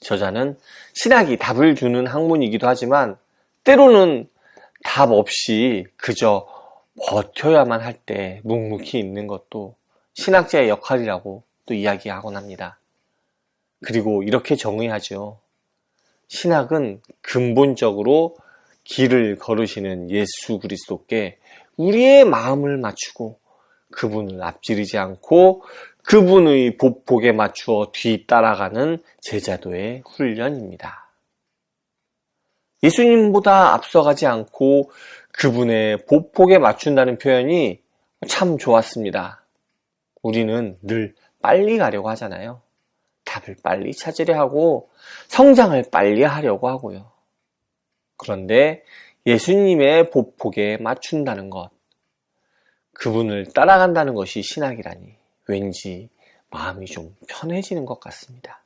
저자는 신학이 답을 주는 학문이기도 하지만 때로는 답 없이 그저 버텨야만 할 때 묵묵히 있는 것도 신학자의 역할이라고 또 이야기하곤 합니다. 그리고 이렇게 정의하죠. 신학은 근본적으로 길을 걸으시는 예수 그리스도께 우리의 마음을 맞추고 그분을 앞지르지 않고 그분의 보폭에 맞추어 뒤따라가는 제자도의 훈련입니다. 예수님보다 앞서가지 않고 그분의 보폭에 맞춘다는 표현이 참 좋았습니다. 우리는 늘 빨리 가려고 하잖아요. 답을 빨리 찾으려 하고 성장을 빨리 하려고 하고요. 그런데 예수님의 보폭에 맞춘다는 것, 그분을 따라간다는 것이 신학이라니 왠지 마음이 좀 편해지는 것 같습니다.